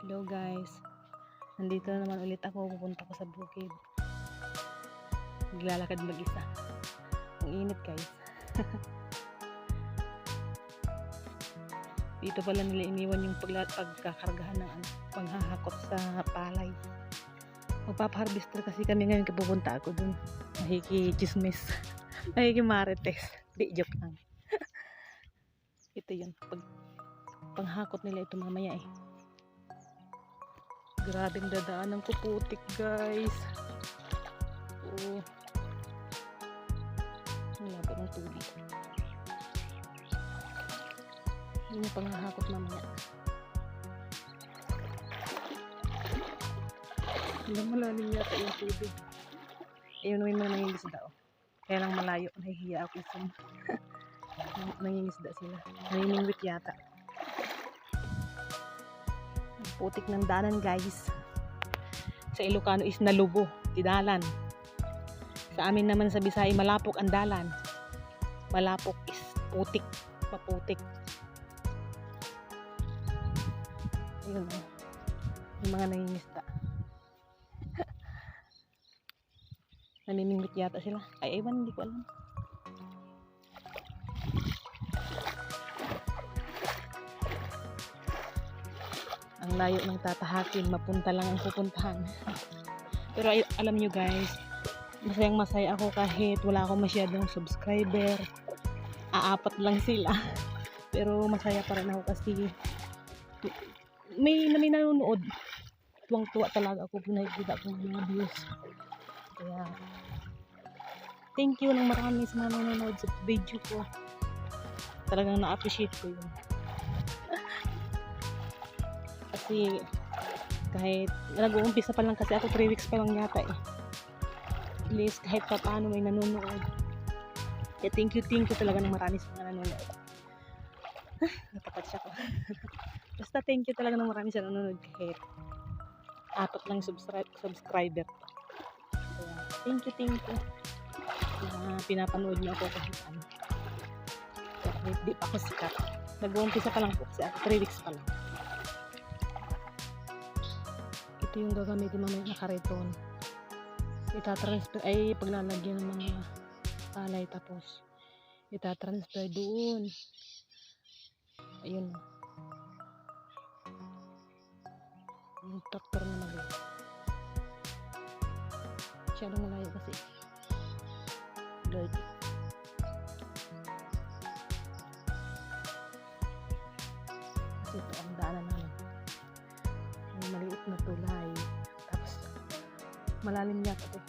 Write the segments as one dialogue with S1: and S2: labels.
S1: Hello guys. Nandito na naman ulit ako. Pupunta ko sa bukid. Naglalakad mag-isa. Ang init guys. Dito pala nila iniwan yung pagla pagkakargahan ng ano, panghahakot sa palay. Magpapaharvester kasi kami ngayon kapupunta ako dun. Mahiki chismis. Mahiki marites. Di, joke lang. ito yun. Pag, panghakot nila ito mamaya eh. Grabing dadaanan ko putik guys. Oo. Ang lapit ng tubig. Yun yung panghahakot mamaya. Hindi malalim yata yung tubig. Ayun may mga nangingisda oh. Kaya lang malayo. Nahihiya ako sa nangingisda sila. Naniningwit yata. Putik ng danan guys. Sa Ilocano is nalubo. Tidalan. Sa amin naman sa Bisaya malapok ang dalan. Malapok is putik. Paputik. Ayun oh. Yung mga nangingisda. Naniningwit yata sila. Ay, ewan, hindi ko alam. Ang layo ng tatahakin, mapunta lang ang pupuntahan. Pero alam nyo guys, masayang masaya ako kahit wala akong masyadong subscriber. Aapat lang sila. Pero masaya pa rin ako kasi may, may nanonood. Tuwang-tuwa talaga ako kung nakikita ko mga views. Kaya, thank you ng marami sa mga nanonood sa video ko. Talagang na-appreciate ko yun. Kasi, kahit nag-uumpisa pa lang kasi ako 3 weeks pa lang yata eh. At least kahit pa paano may nanonood. Kaya thank you, thank you talaga ng marami sa mga nanonood. Natapat siya ko. Basta thank you talaga ng marami sa nanonood kahit apat lang subscribe, subscriber. Kaya, thank you, thank you. Na pinapanood niyo ako kahit ano. Kahit di pa ako sikat. Nag-uumpisa pa lang po kasi ako 3 weeks pa lang. Ito yung gagamitin mamaya na kariton. Itatransfer, ay paglalagyan ng mga palay tapos itatransfer doon. Ayun. Yung tractor na mag Masyadong malayo kasi. Dirty. Kasi ito ang maliit na tulay. Tapos, malalim yata ito.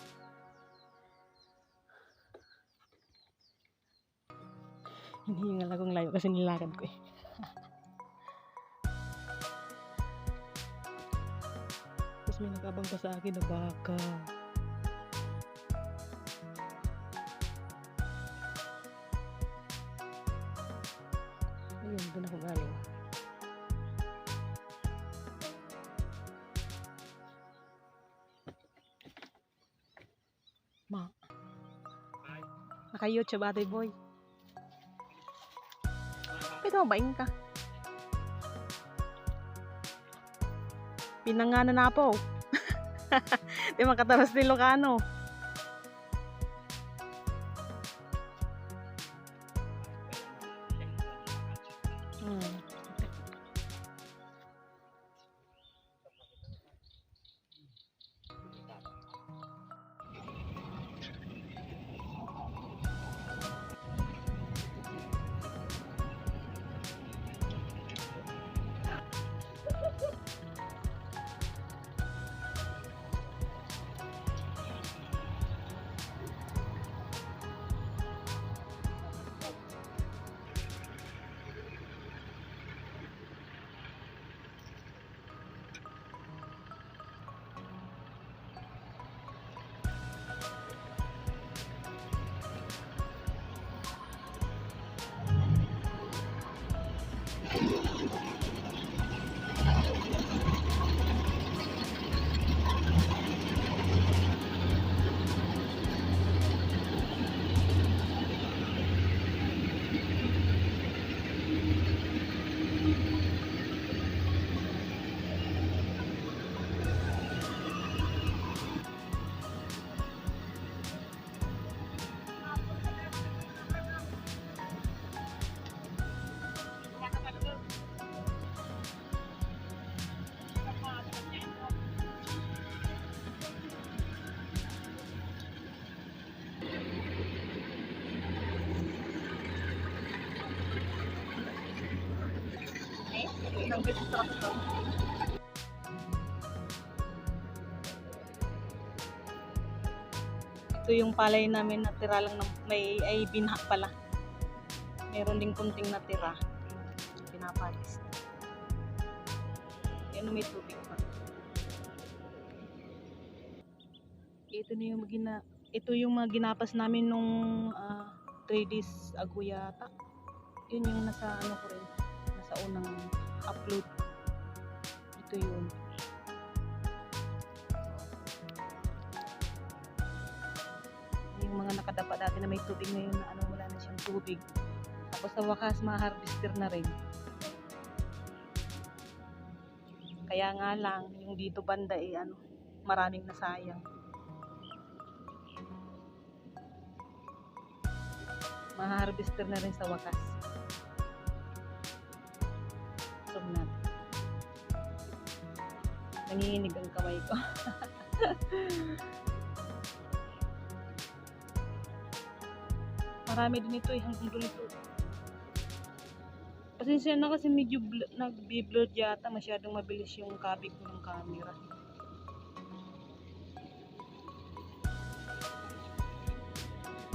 S1: Hinihingal akong layo kasi nilakad ko eh. Tapos may nagabang pa sa akin na baka. Ayun, doon ako galing. Naka-YouTube ate boy. Pwede mo baing ka? Pinangano na po. Di makataras ni Lucano. Ito yung palay namin natira lang ng may ay binha pala. Meron ding kunting natira. Pinapalis. Yan may tubig pa. Ito na yung gina ito yung mga ginapas namin nung 3 days ago yata. Yun yung nasa ano ko rin. Nasa unang upload. Ito yun. Yung mga nakadapa dati na may tubig ngayon na ano wala na siyang tubig. Tapos sa wakas ma-harvester na rin. Kaya nga lang, yung dito banda eh, ano, maraming nasayang. Ma-harvester na rin sa wakas. Sugnat. Nanginginig ang kamay ko. Marami din ito eh, hanggang doon ito. Pasensya na kasi medyo bl- nagbi-blur yata, masyadong mabilis yung kabig ko ng camera.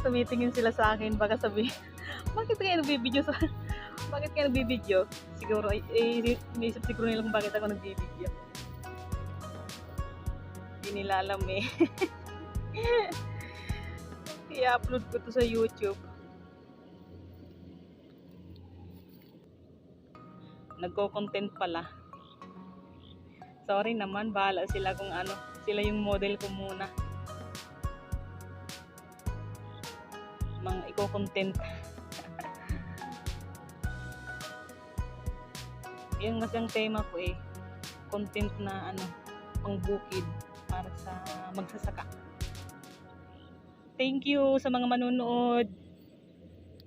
S1: Tumitingin sila sa akin, baka sabi, bakit kaya nagbibideo sa bakit kaya nagbibideo? Siguro, eh, iniisip siguro nila kung bakit ako nagbibideo. Hindi nila alam eh. I-upload ko to sa YouTube. Nagko-content pala. Sorry naman, bahala sila kung ano. Sila yung model ko muna. Mga iko-content. Yun kasi tema ko eh. Content na ano, pang bukid para sa magsasaka. Thank you sa mga manunood.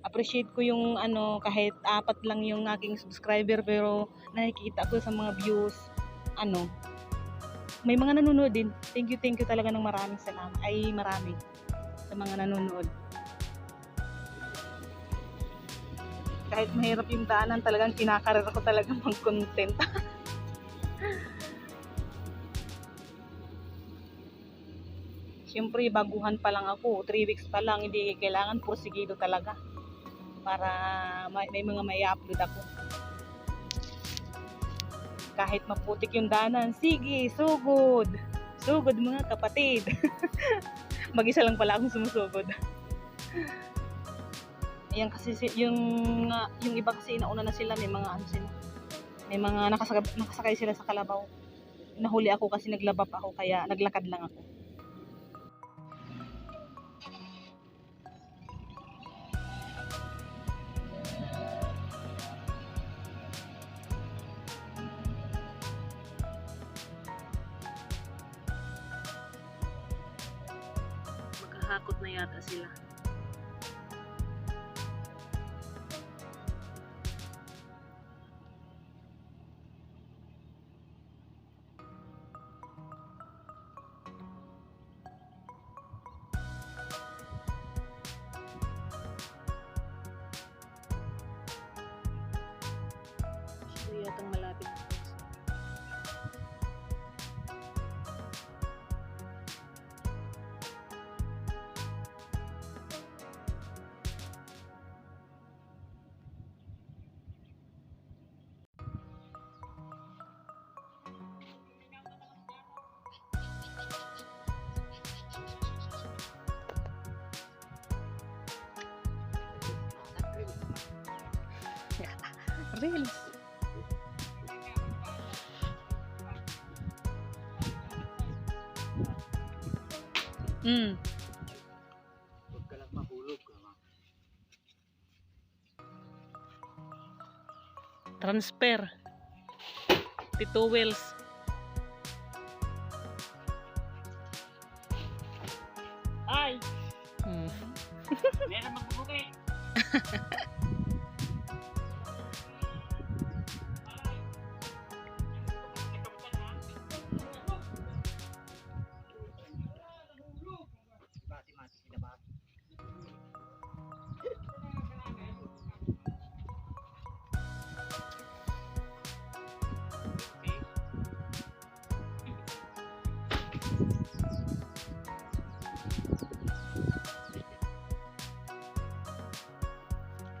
S1: Appreciate ko yung ano kahit apat lang yung aking subscriber pero nakikita ko sa mga views ano may mga nanonood din. Thank you, thank you talaga ng maraming salamat. Ay marami sa mga nanonood. Kahit mahirap yung daanan, talagang kinakarir ko talaga mag-content. Siyempre, baguhan pa lang ako. 3 weeks pa lang, hindi kailangan porsigido talaga. Para may, may mga may upload ako. Kahit maputik yung danan, sige, sugod. Sugod mga kapatid. Mag-isa lang pala akong sumusugod. Ayan kasi si- yung ah, yung iba kasi inauna na sila may mga ano sila. May mga nakasakay, nakasakay sila sa kalabaw. Nahuli ako kasi naglabap ako kaya naglakad lang ako. Maghahakot na yata sila. itong malapit na puso. Really? Mm.
S2: Huwag ka lang mahulog. Ama.
S1: Transfer. Tito Wells.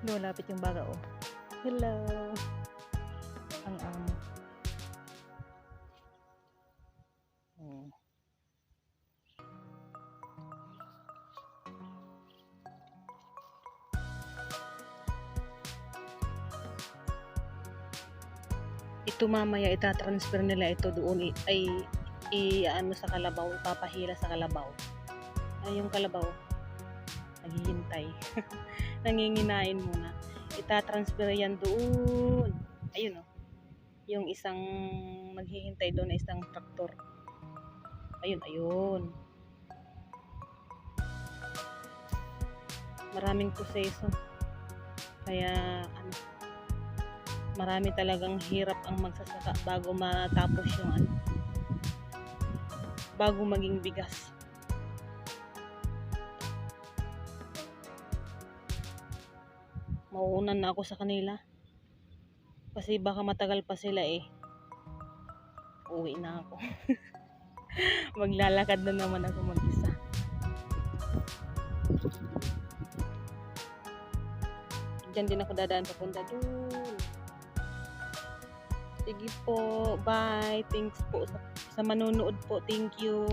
S1: Lumalapit yung baga, oh. Hello. Ang amo. Oh. Ito mamaya itatransfer nila ito doon ay i ano sa kalabaw, papahila sa kalabaw. Ay yung kalabaw naghihintay. Nanginginain muna. Itatransfer yan doon. Ayun oh. Yung isang naghihintay doon na isang traktor. Ayun, ayun. Maraming proseso. Kaya ano, marami talagang hirap ang magsasaka bago matapos yung ano, bago maging bigas. Mauunan na ako sa kanila. Kasi baka matagal pa sila eh. Uwi na ako. Maglalakad na naman ako mag-isa. Diyan din ako dadaan papunta doon. Sige po. Bye. Thanks po sa, sa manonood po. Thank you.